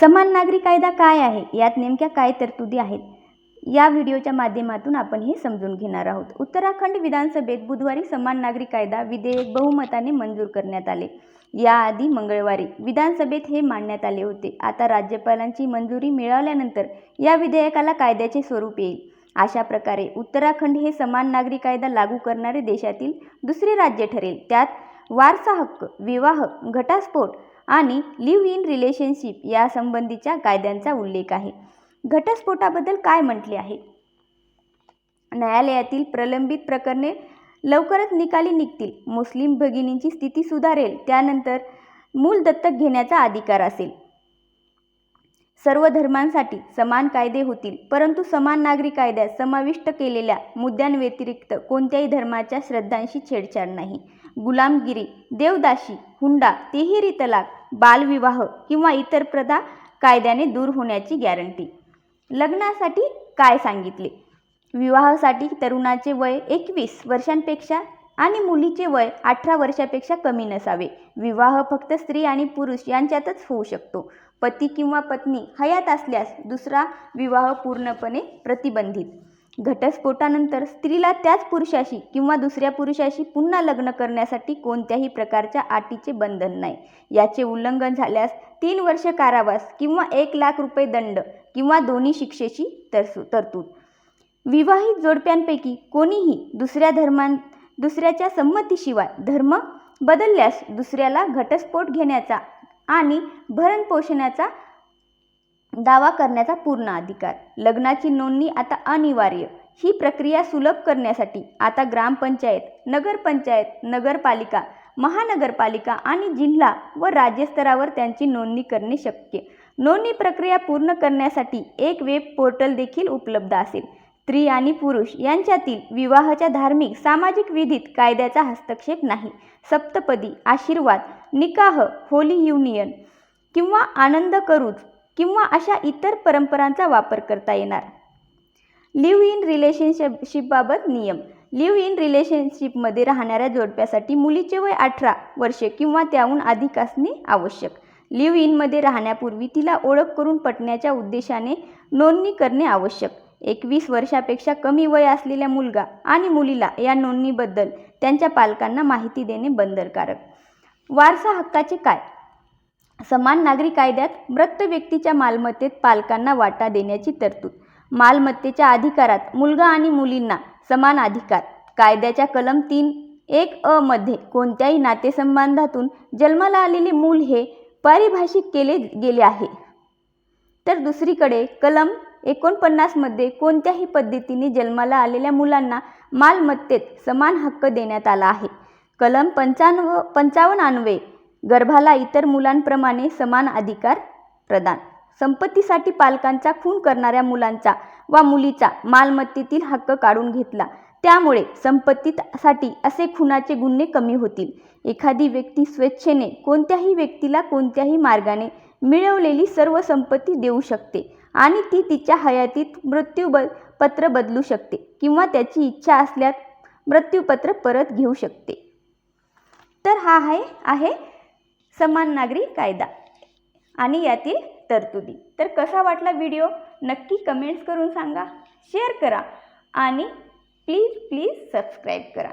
समान नागरी कायदा काय आहे? यात नेमक्या काय तरतुदी आहेत? या व्हिडिओच्या माध्यमातून आपण हे समजून घेणार आहोत. उत्तराखंड विधानसभेत बुधवारी समान नागरी कायदा विधेयक बहुमताने मंजूर करण्यात आले. याआधी मंगळवारी विधानसभेत हे मांडण्यात आले होते. आता राज्यपालांची मंजुरी मिळाल्यानंतर या विधेयकाला कायद्याचे स्वरूप येईल. अशा प्रकारे उत्तराखंड हे समान नागरी कायदा लागू करणारे देशातील दुसरे राज्य ठरेल. त्यात वारसा हक्क विवाह घटास्फोट आणि लिव्ह इन रिलेशनशिप यासंबंधीच्या कायद्यांचा उल्लेख आहे. घटस्फोटाबद्दल काय म्हटले आहे? न्यायालयातील प्रलंबित प्रकरणे लवकरच निकाली निघतील. मुस्लिम भगिनींची स्थिती सुधारेल. त्यानंतर मूल दत्तक घेण्याचा अधिकार असेल. सर्व धर्मांसाठी समान कायदे होतील. परंतु समान नागरी कायद्यात समाविष्ट केलेल्या मुद्द्यांव्यतिरिक्त कोणत्याही धर्माच्या श्रद्धांशी छेडछाड नाही. गुलामगिरी देवदाशी हुंडा तिहेरी तलाक बालविवाह किंवा इतर प्रथा कायद्याने दूर होण्याची गॅरंटी. लग्नासाठी काय सांगितले? विवाहासाठी तरुणाचे वय एकवीस वर्षांपेक्षा आणि मुलीचे वय अठरा वर्षापेक्षा कमी नसावे. विवाह फक्त स्त्री आणि पुरुष यांच्यातच होऊ शकतो. पती किंवा पत्नी हयात असल्यास दुसरा विवाह पूर्णपणे प्रतिबंधित. घटस्फोटानंतर स्त्रीला त्याच पुरुषाशी किंवा दुसऱ्या पुरुषाशी पुन्हा लग्न करण्यासाठी कोणत्याही प्रकारच्या अटीचे बंधन नाही. याचे उल्लंघन झाल्यास तीन वर्ष कारावास किंवा एक लाख रुपये दंड किंवा दोन्ही शिक्षेची तरसू तरतूद. विवाहित जोडप्यांपैकी कोणीही दुसऱ्या धर्मां दुसऱ्याच्या संमतीशिवाय धर्म बदलल्यास दुसऱ्याला घटस्फोट घेण्याचा आणि भरणपोषणाचा दावा करण्याचा पूर्ण अधिकार. लग्नाची नोंदणी आता अनिवार्य. ही प्रक्रिया सुलभ करण्यासाठी आता ग्रामपंचायत नगरपंचायत नगरपालिका महानगरपालिका आणि जिल्हा व राज्यस्तरावर त्यांची नोंदणी करणे शक्य. नोंदणी प्रक्रिया पूर्ण करण्यासाठी एक वेब पोर्टल देखील उपलब्ध असेल. स्त्री आणि पुरुष यांच्यातील विवाहाच्या धार्मिक सामाजिक विधीत कायद्याचा हस्तक्षेप नाही. सप्तपदी आशीर्वाद निकाह होली युनियन किंवा आनंद करूज किंवा अशा इतर परंपरांचा वापर करता येणार. लिव्ह इन रिलेशनशिपशिपबाबत नियम. लिव्ह इन रिलेशनशिपमध्ये राहणाऱ्या जोडप्यासाठी मुलीचे वय अठरा वर्षे किंवा त्याहून अधिक असणे आवश्यक. लिव्ह इनमध्ये राहण्यापूर्वी तिला ओळख करून पटण्याच्या उद्देशाने नोंदणी करणे आवश्यक. एकवीस वर्षापेक्षा कमी वय असलेल्या मुलगा आणि मुलीला या नोंदणीबद्दल त्यांच्या पालकांना माहिती देणे बंधनकारक. वारसा हक्काचे काय? समान नागरी कायद्यात मृत व्यक्तीच्या मालमत्तेत पालकांना वाटा देण्याची तरतूद. मालमत्तेच्या अधिकारात मुलगा आणि मुलींना समान अधिकार. कायद्याच्या कलम तीन एक अ मध्ये कोणत्याही नातेसंबंधातून जन्माला आलेले मूल हे पारिभाषिक केले गेले आहे. तर दुसरीकडे कलम एकोणपन्नासमध्ये कोणत्याही पद्धतीने जन्माला आलेल्या मुलांना मालमत्तेत समान हक्क देण्यात आला आहे. कलम पंचाण्णव पंचावन्न अन्वये गर्भाला इतर मुलांप्रमाणे समान अधिकार प्रदान. संपत्तीसाठी पालकांचा खून करणाऱ्या मुलांचा वा मुलीचा मालमत्तेतील हक्क काढून घेतला. त्यामुळे संपत्तीसाठी असे खुनाचे गुन्हे कमी होतील. एखादी व्यक्ती स्वेच्छेने कोणत्याही व्यक्तीला कोणत्याही मार्गाने मिळवलेली सर्व संपत्ती देऊ शकते आणि ती तिच्या हयातीत मृत्यू ब पत्र बदलू शकते किंवा त्याची इच्छा असल्यास मृत्यूपत्र परत घेऊ शकते. तर हा आहे आहे समान नागरी कायदा आणि यातील तरतुदी. तर कसा वाटला व्हिडिओ नक्की कमेंट्स करून सांगा. शेअर करा आणि प्लीज प्लीज सबस्क्राईब करा.